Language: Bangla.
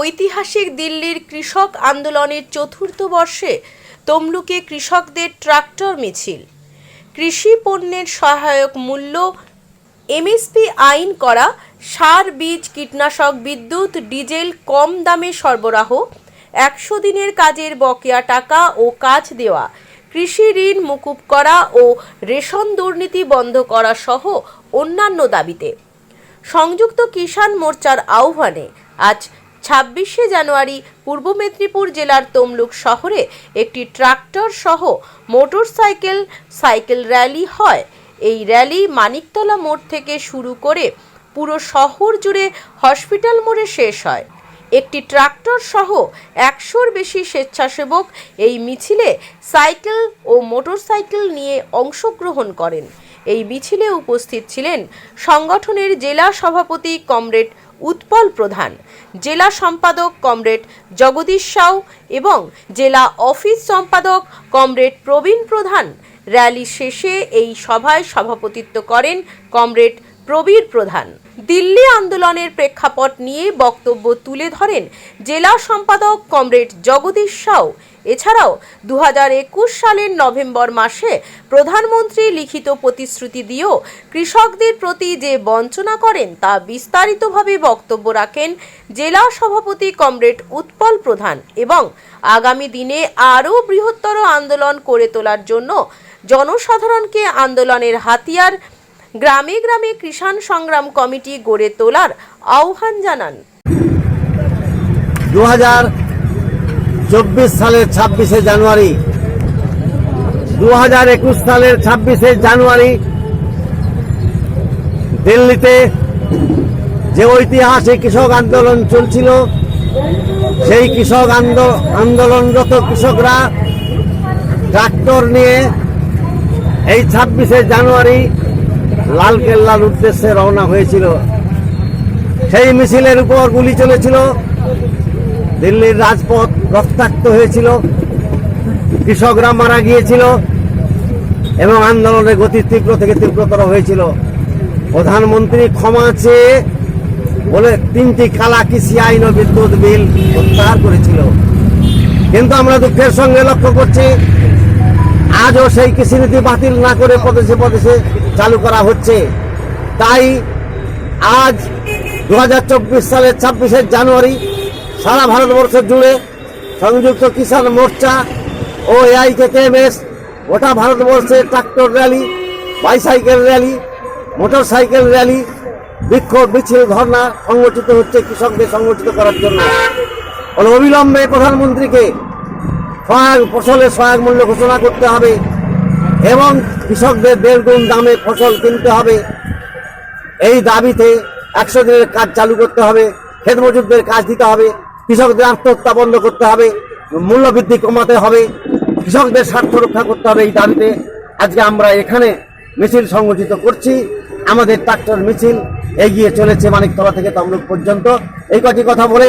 ঐতিহাসিক দিল্লির কৃষক আন্দোলনের চতুর্থ বর্ষে তমলুকে কৃষকদের ট্রাক্টর মিছিল। কৃষি পণ্যের সহায়ক মূল্য, এমএসপি আইন করা, সার, বীজ, কীটনাশক, বিদ্যুৎ, ডিজেল, কম দামে সরবরাহ, একশো দিনের কাজের বকেয়া টাকা ও কাজ দেওয়া, কৃষি ঋণ মুকুব করা ও রেশন দুর্নীতি বন্ধ করা সহ অন্যান্য দাবিতে। সংযুক্ত কিষাণ মোর্চার আহ্বানে আজ ছাব্বিশে জানুয়ারি পূর্ব মেদিনীপুর জেলার তমলুক শহরে একটি ট্রাক্টর সহ মোটরসাইকেল, সাইকেল র্যালি হয়। এই র্যালি মানিকতলা মোড় থেকে শুরু করে পুরো শহর জুড়ে হসপিটাল মোড়ে শেষ হয়। একটি ট্রাক্টর সহ একশোর বেশি স্বেচ্ছাসেবক এই মিছিলে সাইকেল ও মোটরসাইকেল নিয়ে অংশগ্রহণ করেন। এই মিছিলে উপস্থিত ছিলেন সংগঠনের জেলা সভাপতি কমরেড উৎপল প্রধান, জেলা সম্পাদক কমরেড জগদীশ সাউ এবং জেলা অফিস সম্পাদক কমরেড প্রবীণ প্রধান। র্যালি শেষে এই সভায় সভাপতিত্ব করেন কমরেড প্রবীর প্রধান। দিল্লি আন্দোলনের প্রেক্ষাপট নিয়ে বক্তব্য তুলে ধরেন জেলা সম্পাদক কমরেড জগদীশ সাউ। এছাড়াও দু হাজার একুশ সালের নভেম্বর মাসে প্রধানমন্ত্রী লিখিত প্রতিশ্রুতি দিয়েও কৃষকদের প্রতি যে বঞ্চনা করেন তা বিস্তারিতভাবে বক্তব্য রাখেন জেলা সভাপতি কমরেড উৎপল প্রধান এবং আগামী দিনে আরও বৃহত্তর আন্দোলন করে তোলার জন্য জনসাধারণকে আন্দোলনের হাতিয়ার গ্রামে গ্রামে কিষাণ সংগ্রাম কমিটি গড়ে তোলার আহ্বান জানান। দু হাজার চব্বিশ সালের ছাব্বিশে জানুয়ারি দু হাজার একুশ সালের ছাব্বিশে জানুয়ারি, দিল্লিতে যে ঐতিহাসিক কৃষক আন্দোলন চলছিল, সেই কৃষক আন্দো- আন্দোলনরত কৃষকরা ট্রাক্টর নিয়ে এই ছাব্বিশে জানুয়ারি লালকেল্লার উদ্দেশ্যে রওনা হয়েছিল। সেই মিছিলের উপর গুলি চলেছিল। দিল্লির রাজপথ রক্তাক্ত হয়েছিল। কৃষকরা মারা গিয়েছিল এবং আন্দোলনের গতি তীব্র থেকে তীব্রতর হয়েছিল। প্রধানমন্ত্রী ক্ষমা চেয়ে বলে তিনটি কালা কৃষি আইন ও বিদ্যুৎ বিল প্রত্যাহার করেছিল। কিন্তু আমরা দুঃখের সঙ্গে লক্ষ্য করছি আজও সেই কৃষিনীতি বাতিল না করে প্রদেশে প্রদেশে চালু করা হচ্ছে। তাই আজ দু হাজার চব্বিশ সালের ছাব্বিশে জানুয়ারি সারা ভারতবর্ষ জুড়ে সংযুক্ত কিষাণ মোর্চা ও এআইকেকেএমএস গোটা ভারতবর্ষে tractor rally, bicycle rally motorcycle rally, বিক্ষোভ মিছিল ধর্ণা সংগঠিত হচ্ছে কৃষকদের সংগঠিত করার জন্য। অবিলম্বে প্রধানমন্ত্রীকে সহায়ক ফসলের সহায়ক মূল্য ঘোষণা করতে হবে এবং কৃষকদের দেড় গুণ দামে ফসল কিনতে হবে। এই দাবিতে একশো দিনের কাজ চালু করতে হবে খেত মজুরদের কাজ দিতে হবে, কৃষকদের আত্মহত্যা বন্ধ করতে হবে, মূল্য বৃদ্ধি কমাতে হবে, কৃষকদের স্বার্থ রক্ষা করতে হবে এই দাবিতে। আজকে আমরা এখানে মিছিল সংগঠিত করছি, আমাদের ট্রাক্টর মিছিল এগিয়ে চলেছে মানিকতলা থেকে তমলুক পর্যন্ত। এই কটি কথা বলে